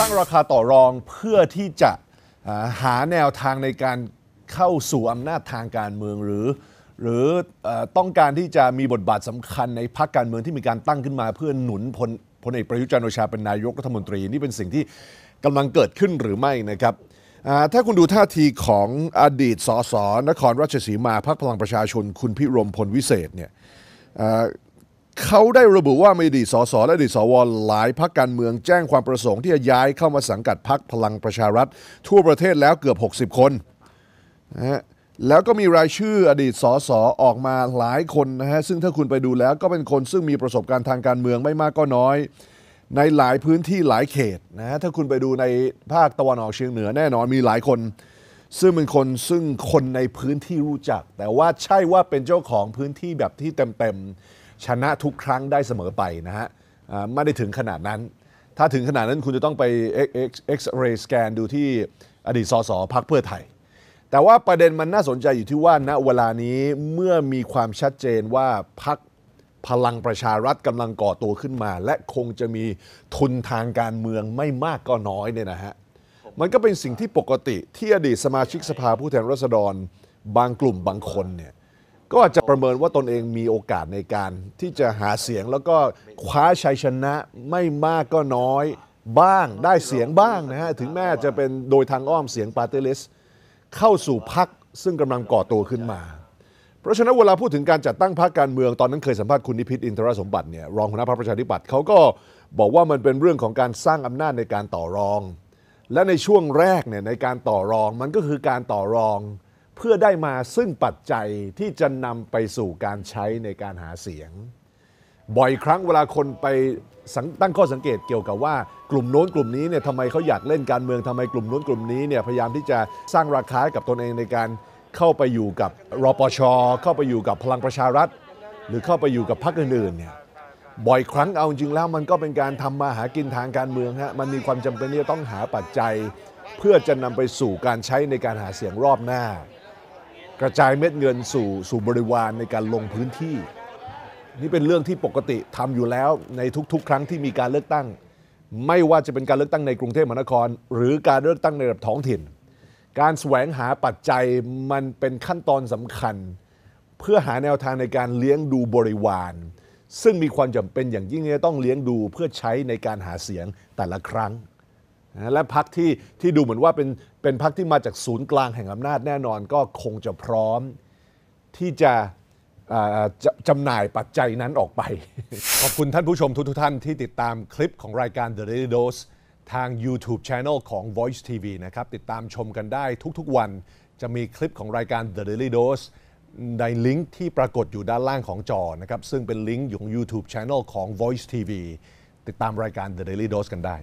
ตั้งราคาต่อรองเพื่อที่จะหาแนวทางในการเข้าสู่อำนาจทางการเมืองหรือ หรืออต้องการที่จะมีบทบาทสำคัญในพรรคการเมืองที่มีการตั้งขึ้นมา เพื่อหนุนพลพลเอกประยุจันทร์โอชาเป็นนายกรัฐมนตรีนี่เป็นสิ่งที่กำลังเกิดขึ้นหรือไม่นะครับถ้าคุณดูท่าทีของอดีตสสนครราชสีมาพรรคพลังประชาชน คุณพิรมพลวิเศษเนี่ย เขาได้ระบุว่ามีอดีตสสและอดีตสวหลายพักการเมืองแจ้งความประสงค์ที่จะย้ายเข้ามาสังกัดพักพลังประชารัฐ ทั่วประเทศแล้วเกือบ 60 คนนะฮะแล้วก็มีรายชื่ออดีตสสออกมาหลายคนนะฮะซึ่งถ้าคุณไปดูแล้วก็เป็นคนซึ่งมีประสบการณ์ทางการเมืองไม่มากก็น้อย ในหลายพื้นที่หลายเขตนะฮะถ้าคุณไปดูในภาคตะวันออกเฉียงเหนือแน่นอนมีหลายคน ซึ่งเป็นคนซึ่งคนในพื้นที่รู้จัก แต่ว่าใช่ว่าเป็นเจ้าของพื้นที่แบบที่เต็มๆ ชนะทุกครั้งได้เสมอไปนะฮะไม่ได้ถึงขนาดนั้น ถ้าถึงขนาดนั้นคุณจะต้องไป X-ray scan ดูที่อดีตสสพักเพื่อไทย แต่ว่าประเด็นมันน่าสนใจอยู่ที่ว่าณเวลานี้เมื่อมีความชัดเจนว่าพักพลังประชารัฐกำลังก่อตัวขึ้นมา และคงจะมีทุนทางการเมืองไม่มากก็น้อยเนี่ยนะฮะมันก็เป็นสิ่งที่ปกติที่อดีตสมาชิกสภาผู้แทนราษฎร บางกลุ่มบางคนเนี่ย ก็อาจจะประเมินว่าตนเองมีโอกาสในการที่จะหาเสียงแล้วก็คว้าชัยชนะไม่มากก็น้อยบ้างได้เสียงบ้างนะฮะ ถึงแม้จะเป็นโดยทางอ้อมเสียงปาร์ตี้ลิสเข้าสู่พักซึ่งกำลังก่อตัวขึ้นมา เพราะฉะนั้นเวลาพูดถึงการจัดตั้งพรรคการเมืองตอนนั้นเคยสัมภาษณ์คุณนิพิษอินทรสมบัติเนี่ยรองหัวหน้าพรรคประชาธิปัตย์เขาก็บอกว่ามันเป็นเรื่องของการสร้างอำนาจในการต่อรอง และในช่วงแรกเนี่ยในการต่อรองมันก็คือการต่อรอง เพื่อได้มาซึ่งปัจจัยที่จะนำไปสู่การใช้ในการหาเสียง บ่อยครั้งเวลาคนไปตั้งข้อสังเกตเกี่ยวกับว่ากลุ่มโน้นกลุ่มนี้เนี่ยทำไมเขาอยากเล่นการเมืองทำไมกลุ่มโน้นกลุ่มนี้เนี่ยพยายามที่จะสร้างราคาให้กับตนเองในการเข้าไปอยู่กับรปช เข้าไปอยู่กับพลังประชารัฐ หรือเข้าไปอยู่กับพรรคอื่นๆเนี่ยบ่อยครั้งเอาจริงแล้วมันก็เป็นการทำมาหากินทางการเมืองฮะมันมีความจำเป็นที่จะต้องหาปัจจัย เพื่อจะนำไปสู่การใช้ในการหาเสียงรอบหน้า กระจายเม็ดเงินสู่สู่บริวารในการลงพื้นที่ นี่เป็นเรื่องที่ปกติทำอยู่แล้วในทุก ๆ ครั้งที่มีการเลือกตั้ง ไม่ว่าจะเป็นการเลือกตั้งในกรุงเทพมหานคร หรือการเลือกตั้งในระดับท้องถิ่น การแสวงหาปัจจัยมันเป็นขั้นตอนสำคัญ เพื่อหาแนวทางในการเลี้ยงดูบริวารซึ่งมีความจำเป็นอย่างยิ่งที่จะต้องเลี้ยงดูเพื่อใช้ในการหาเสียงแต่ละครั้ง และพักที่ที่ดูเหมือนว่าเป็นเป็นพักที่มาจากศูนย์กลางแห่งอำนาจแน่นอนก็คงจะพร้อมที่จะอ่าจะจำหน่ายปัจจัยนั้นออกไป ขอบคุณท่านผู้ชมทุกทท่านที่ติดตามคลิปของรายการ The Daily Dose ทาง YouTube Channel ของ Voice TV นะครับ ติดตามชมกันได้ทุกๆวัน จะมีคลิปของรายการ The Daily Dose ในลิงก์ที่ปรากฏอยู่ด้านล่างของจอนะครับ ซึ่งเป็นลิงก์อยู่ของ YouTube Channel ของ Voice TV ติดตามรายการ The Daily Dose กันได้